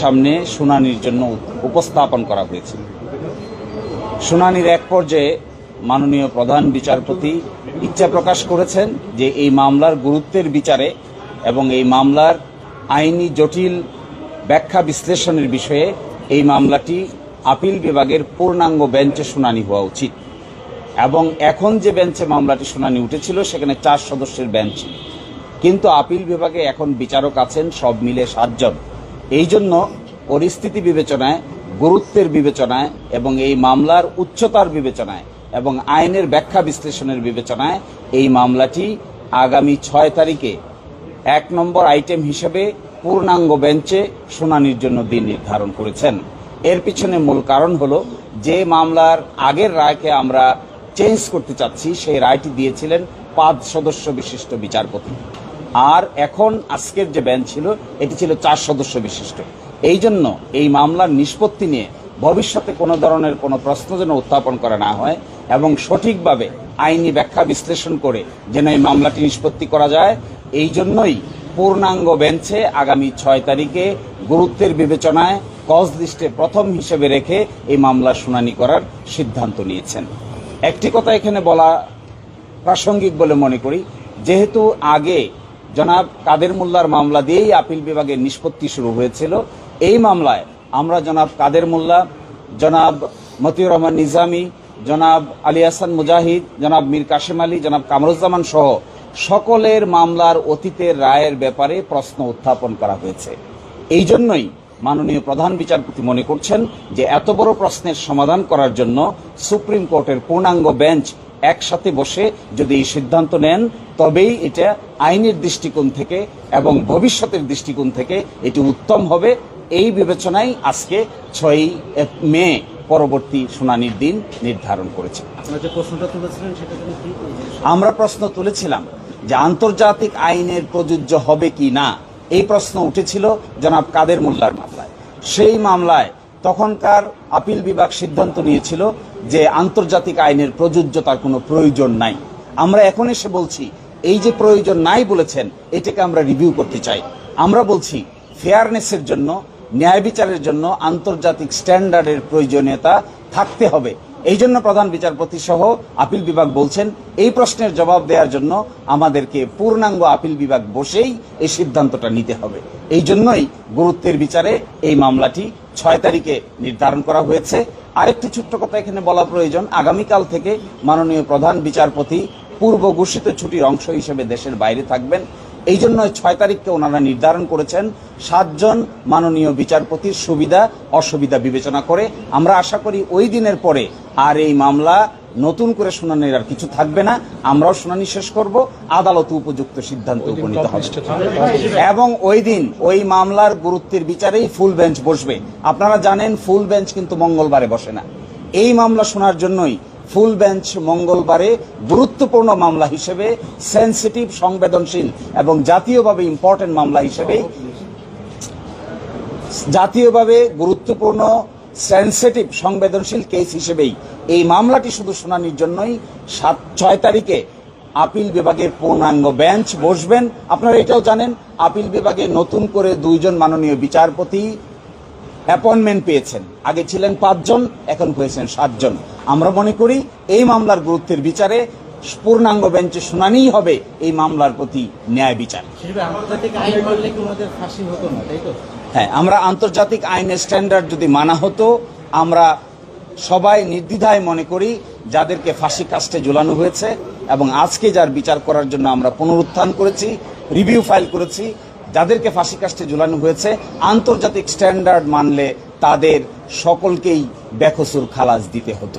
সামনে শুনানির জন্য উপস্থাপন করা হয়েছিল। শুনানির এক পর্যায়ে মাননীয় প্রধান বিচারপতি ইচ্ছা প্রকাশ করেছেন যে এই মামলার গুরুত্বের বিচারে এবং এই মামলার আইনি জটিল ব্যাখ্যা বিশ্লেষণের বিষয়ে এই মামলাটি আপিল বিভাগের পূর্ণাঙ্গ বেঞ্চে শুনানি হওয়া উচিত। এবং এখন যে বেঞ্চে মামলাটি শুনানি উঠেছিল, সেখানে চার সদস্যের বেঞ্চ। কিন্তু আপিল বিভাগে এখন বিচারক আছেন, সব মিলে সাতজন। এই জন্য পরিস্থিতি বিবেচনায়, গুরুত্বের বিবেচনায় এবং এই মামলার উচ্চতার বিবেচনায় এবং আইনের ব্যাখ্যা বিশ্লেষণের বিবেচনায় এই মামলাটি আগামী ছয় তারিখে এক নম্বর আইটেম হিসেবে পূর্ণাঙ্গ বেঞ্চে শুনানির জন্য দিন নির্ধারণ করেছেন। এর পিছনে মূল কারণ হলো, যে মামলার আগের রায়কে আমরা চেঞ্জ করতে চাচ্ছি, সেই রায়টি দিয়েছিলেন পাঁচ সদস্য বিশিষ্ট বিচারপতি। আর এখন আজকের যে বেঞ্চ ছিল, এটি ছিল চার সদস্য বিশিষ্ট। এই জন্য এই মামলার নিষ্পত্তি নিয়ে ভবিষ্যতে কোনো ধরনের কোনো প্রশ্ন যেন উত্থাপন করা না হয় এবং সঠিকভাবে আইনি ব্যাখ্যা বিশ্লেষণ করে যেন এই মামলাটি নিষ্পত্তি করা যায়, এই জন্যই পূর্ণাঙ্গ বেঞ্চে আগামী ছয় তারিখে গুরুত্বের বিবেচনায় কজ লিস্টে প্রথম হিসেবে রেখে এই মামলার শুনানি করার সিদ্ধান্ত নিয়েছেন। একটি কথা এখানে বলা প্রাসঙ্গিক বলে মনে করি, যেহেতু আগে জনাব কাদের মোল্লার মামলা দিয়েই আপিল বিভাগের নিষ্পত্তি শুরু হয়েছিল। এই মামলায় আমরা জনাব কাদের মোল্লা, জনাব মতিউর রহমান নিজামী, জনাব আলী হাসান মুজাহিদ, জনাব মীর কাশেম আলী, জনাব কামরুজ্জামান সহ সকলের মামলার অতীতের রায়ের ব্যাপারে প্রশ্ন উত্থাপন করা হয়েছে। এই জন্যই মাননীয় প্রধান বিচারপতি মনে করছেন যে এত বড় প্রশ্নের সমাধান করার জন্য সুপ্রিম কোর্টের পূর্ণাঙ্গ বেঞ্চ একসাথে বসে যদি এই সিদ্ধান্ত নেন তবেই এটা আইনের দৃষ্টিকোণ থেকে এবং ভবিষ্যতের দৃষ্টিকোণ থেকে এটি উত্তম হবে। এই বিবেচনায় আজকে ছয়ই মে পরবর্তী শুনানির দিন নির্ধারণ করেছে। আমরা প্রশ্ন তুলেছিলাম যে আন্তর্জাতিক আইনের প্রযোজ্য হবে কি না? এই প্রশ্ন উঠেছিল জনাব কাদের মোল্লার মামলায়। সেই মামলায় তখনকার আপিল বিভাগ সিদ্ধান্ত নিয়েছিল যে আন্তর্জাতিক আইনের প্রযোজ্যতার কোনো প্রয়োজন নাই। আমরা এখন এসে বলছি, এই যে প্রয়োজন নাই বলেছেন, এটাকে আমরা রিভিউ করতে চাই। আমরা বলছি ফেয়ারনেসের জন্য, ন্যায় বিচারের জন্য আন্তর্জাতিক স্ট্যান্ডার্ডের প্রয়োজনীয়তা থাকতে হবে। এই জন্য প্রধান বিচারপতি সহ আপিল বিভাগ বলছেন, এই প্রশ্নের জবাব দেওয়ার জন্য আমাদেরকে পূর্ণাঙ্গ আপিল বিভাগ বসেই এই সিদ্ধান্তটা নিতে হবে। এই জন্যই গুরুত্বের বিচারে এই মামলাটি ছয় তারিখে নির্ধারণ করা হয়েছে। আরেকটি ছোট্ট কথা এখানে বলা প্রয়োজন। আগামীকাল থেকে মাননীয় প্রধান বিচারপতি পূর্ব ঘোষিত ছুটির অংশ হিসেবে দেশের বাইরে থাকবেন। এই জন্য ছয় তারিখকে ওনারা নির্ধারণ করেছেন। সাতজন মাননীয় বিচারপতির সুবিধা, অসুবিধা বিবেচনা করে। আমরা আশা করি ওই দিনের পরে আর এই মামলা নতুন করে শুনানির আর কিছু থাকবে না আমরাও শুনানি শেষ করব আদালত উপযুক্ত সিদ্ধান্ত উপনীত হবে। এবং ওই দিন ওই মামলার গুরুত্বের বিচারেই ফুল বেঞ্চ বসবে। আপনারা জানেন ফুল বেঞ্চ কিন্তু মঙ্গলবারে বসে না। এই মামলা শোনার জন্যই ফুল বেঞ্চ মঙ্গলবারে গুরুত্বপূর্ণ মামলা হিসেবে সেন্সিটিভ সংবেদনশীল এবং জাতীয়ভাবে ইম্পর্টেন্ট মামলা হিসেবে জাতীয়ভাবে গুরুত্বপূর্ণ সেন্সিটিভ সংবেদনশীল কেস হিসেবেই। এই মামলাটি শুধু শুনানির জন্যই সাত, ছয় তারিখে আপিল বিভাগের পূর্ণাঙ্গ বেঞ্চ বসবেন। আপনারা এটাও জানেন, আপিল বিভাগে নতুন করে দুইজন মাননীয় বিচারপতি অ্যাপয়েন্টমেন্ট পেয়েছেন। আগে ছিলেন পাঁচজন, এখন হয়েছেন সাতজন। আমরা মনে করি, এই মামলার গুরুত্বের বিচারে পূর্ণাঙ্গ বেঞ্চে শুনানিই হবে এই মামলার প্রতি ন্যায় বিচার। হ্যাঁ আমরা আন্তর্জাতিক আইনের স্ট্যান্ডার্ড যদি মানা হতো, আমরা সবাই নির্দ্বিধায় মনে করি যাদেরকে ফাঁসি কাস্টে ঝুলানো হয়েছে এবং আজকে যার বিচার করার জন্য আমরা পুনরুত্থান করেছি রিভিউ ফাইল করেছি, যাদেরকে ফাঁসি কাস্টে ঝুলানো হয়েছে, আন্তর্জাতিক স্ট্যান্ডার্ড মানলে তাদের সকলকেই বেকসুর খালাস দিতে হতো।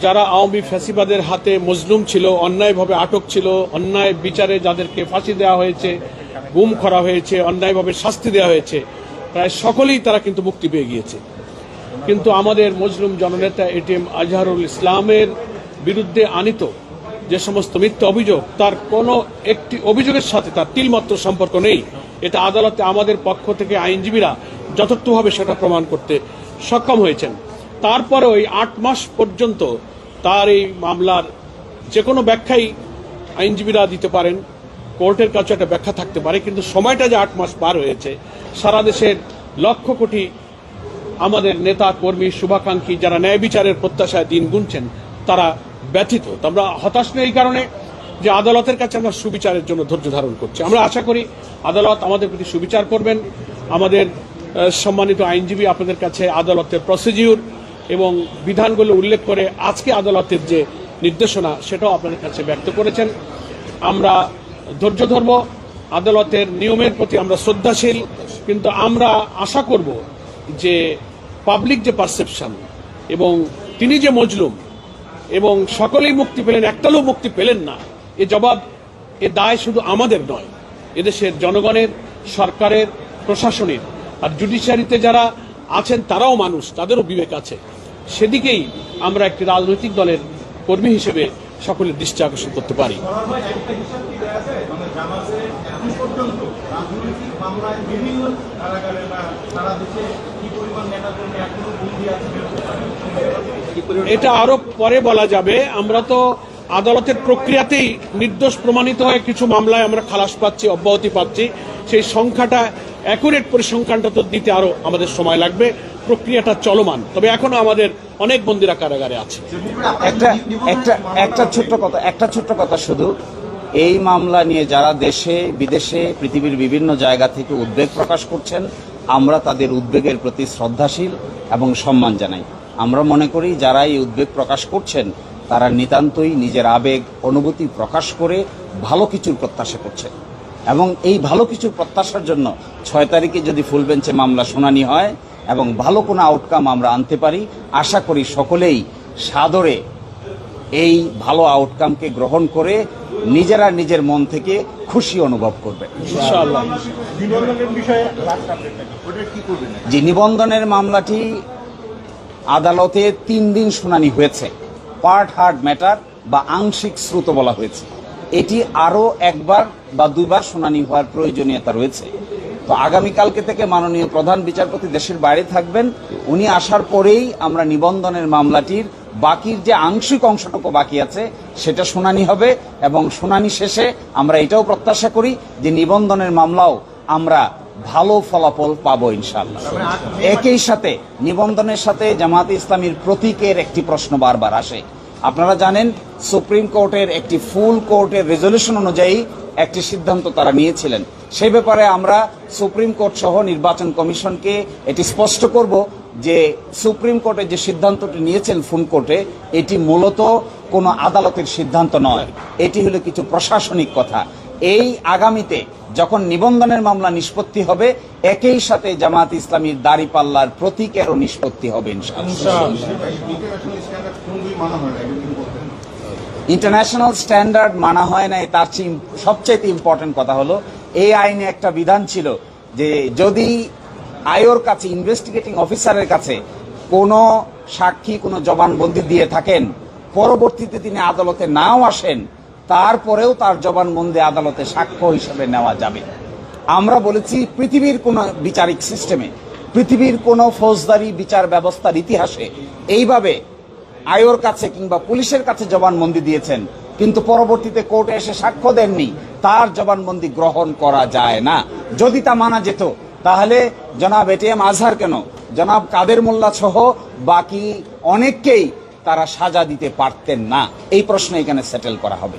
যারা আওয়ামী ফ্যাসিবাদের হাতে মজলুম ছিল, অন্যায়ভাবে আটক ছিল, অন্যায় বিচারে যাদেরকে ফাঁসি দেওয়া হয়েছে, গুম করা হয়েছে, অন্যায়ভাবে শাস্তি দেওয়া হয়েছে, প্রায় সকলেই তারা কিন্তু মুক্তি পেয়ে গিয়েছে। কিন্তু আমাদের মজলুম জননেতা এটিএম আজহারুল ইসলামের বিরুদ্ধে আনিত যে সমস্ত মিথ্যা অভিযোগ, তার কোনো একটি অভিযোগের সাথে তার তিলমাত্র সম্পর্ক নেই। এটা আদালতে আমাদের পক্ষ থেকে আইনজীবীরা যথার্থভাবে সেটা প্রমাণ করতে সক্ষম হয়েছেন। তারপরে ওই আট মাস পর্যন্ত তার এই মামলার যে কোনো ব্যাখ্যাই আইনজীবীরা দিতে পারেন, কোর্টের কাছে একটা ব্যাখ্যা থাকতে পারে, কিন্তু সময়টা যে আট মাস পার হয়েছে, সারা দেশের লক্ষ কোটি আমাদের নেতা, কর্মী, শুভাকাঙ্ক্ষী যারা ন্যায় বিচারের প্রত্যাশায় দিন গুনছেন, তারা ব্যথিত। আমরা হতাশ নেই এই কারণে যে আদালতের কাছে আমরা সুবিচারের জন্য ধৈর্য ধারণ করছি। আমরা আশা করি আদালত আমাদের প্রতি সুবিচার করবেন। আমাদের সম্মানিত আইনজীবী আপনাদের কাছে আদালতের প্রসিডিউর এবং বিধানগুলো উল্লেখ করে আজকে আদালতের যে নির্দেশনা, সেটাও আপনাদের কাছে ব্যক্ত করেছেন। আমরা ধৈর্য ধর্ম, আদালতের নিয়মের প্রতি আমরা শ্রদ্ধাশীল, কিন্তু আমরা আশা করব যে পাবলিক যে পারসেপশন এবং তিনি যে মজলুম এবং সকলেই মুক্তি পেলেন একটালেও মুক্তি পেলেন না, এ জবাব, এ দায় শুধু আমাদের নয়, এদেশের জনগণের, সরকারের, প্রশাসনের আর জুডিশিয়ারিতে যারা আছেন, তারাও মানুষ, তাদেরও বিবেক আছে। সেদিকেই আমরা একটি রাজনৈতিক দলের কর্মী হিসেবে সকলের দৃষ্টি আকর্ষণ করতে পারি। এটা আরও পরে বলা যাবে, আমরা তো আদালতের প্রক্রিয়াতেই নির্দোষ প্রমাণিত হয়ে কিছু মামলায় আমরা খালাস পাচ্ছি, অব্যাহতি পাচ্ছি। সেই সংখ্যাটা অ্যাকুরেট পরিসংখ্যানটা তো দিতে আরও আমাদের সময় লাগবে। প্রক্রিয়াটা চলমান। তবে এখনও আমাদের অনেক বন্দিরা কারাগারে আছে। একটা একটা একটা ছোট্ট কথা, একটা ছোট্ট কথা শুধু। এই মামলা নিয়ে যারা দেশে, বিদেশে, পৃথিবীর বিভিন্ন জায়গা থেকে উদ্বেগ প্রকাশ করছেন, আমরা তাদের উদ্বেগের প্রতি শ্রদ্ধাশীল এবং সম্মান জানাই। আমরা মনে করি, যারা এই উদ্বেগ প্রকাশ করছেন, তারা নিতান্তই নিজের আবেগ, অনুভূতি প্রকাশ করে ভালো কিছুর প্রত্যাশা করছেন। এবং এই ভালো কিছু প্রত্যাশার জন্য ছয় তারিখে যদি ফুল বেঞ্চে মামলা শুনানি হয় এবং ভালো কোনো আউটকাম আমরা আনতে পারি আশা করি সকলেই সাদরে এই ভালো আউটকামকে গ্রহণ করে নিজেরা নিজের মন থেকে খুশি অনুভব করবে। ইনশাআল্লাহ। ওটা কি করবেন? যে নিবন্ধনের মামলাটি আদালতে তিন দিন শুনানি হয়েছে। পার্ট হার্ড ম্যাটার বা আংশিক শ্রুত বলা হয়েছে। এটি আরও একবার বা দুইবার শুনানি হওয়ার প্রয়োজনীয়তা রয়েছে। তো আগামীকালকে থেকে মাননীয় প্রধান বিচারপতি দেশের বাইরে থাকবেন। উনি আসার পরেই আমরা নিবন্ধনের মামলাটির বাকির যে আংশিক অংশটুকু বাকি আছে, সেটা শুনানি হবে এবং শুনানি শেষে আমরা এটাও প্রত্যাশা করি যে নিবন্ধনের মামলাও আমরা ভালো ফলাফল পাবো ইনশাল্লাহ একই সাথে নিবন্ধনের সাথে জামাত ইসলামীর প্রতীকের একটি প্রশ্ন বারবার আসে। আপনারা জানেন, সুপ্রিম কোর্টের একটি ফুল কোর্টের রেজলিউশন অনুযায়ী একটি সিদ্ধান্ত তারা নিয়েছিলেন। সেই ব্যাপারে আমরা সুপ্রিম কোর্ট সহ নির্বাচন কমিশনকে এটি স্পষ্ট করব যে সুপ্রিম কোর্টের যে সিদ্ধান্তটি নিয়েছেন ফুল কোর্টে, এটি মূলত কোনো আদালতের সিদ্ধান্ত নয়। এটি হলো কিছু প্রশাসনিক কথা। এই আগামীতে যখন নিবন্ধনের মামলা নিষ্পত্তি হবে, একই সাথে জামাত ইসলামীর দাড়িপাল্লার প্রতীকেরও নিষ্পত্তি হবে ইন্টারন্যাশনাল স্ট্যান্ডার্ড মানা হয় না তার চেয়ে সবচেয়ে ইম্পর্টেন্ট কথা হলো, এই আইনে একটা বিধান ছিল যে যদি আয়োর কাছে, ইনভেস্টিগেটিং অফিসারের কাছে কোনো সাক্ষী, কোনো জবানবন্দি দিয়ে থাকেন, পরবর্তীতে তিনি আদালতে নাও আসেন তারপরেও তার জবানবন্দি আদালতে সাক্ষ্য হিসেবে নেওয়া যাবে। আমরা বলেছি, পৃথিবীর কোন বিচারিক সিস্টেমে, পৃথিবীর কোন ফৌজদারি বিচার ব্যবস্থার ইতিহাসে এইভাবে আয়োর কাছে কিংবা পুলিশের কাছে জবানবন্দি দিয়েছেন, কিন্তু পরবর্তীতে কোর্টে এসে সাক্ষ্য দেননি, তার জবানবন্দি গ্রহণ করা যায় না। যদি তা মানা যেত, তাহলে জনাব এটিএম আজহার কেন? জনাব কাদের মোল্লা সহ বাকি অনেককেই তারা সাজা দিতে পারতেন না। এই প্রশ্ন এখানে সেটেল করা হবে।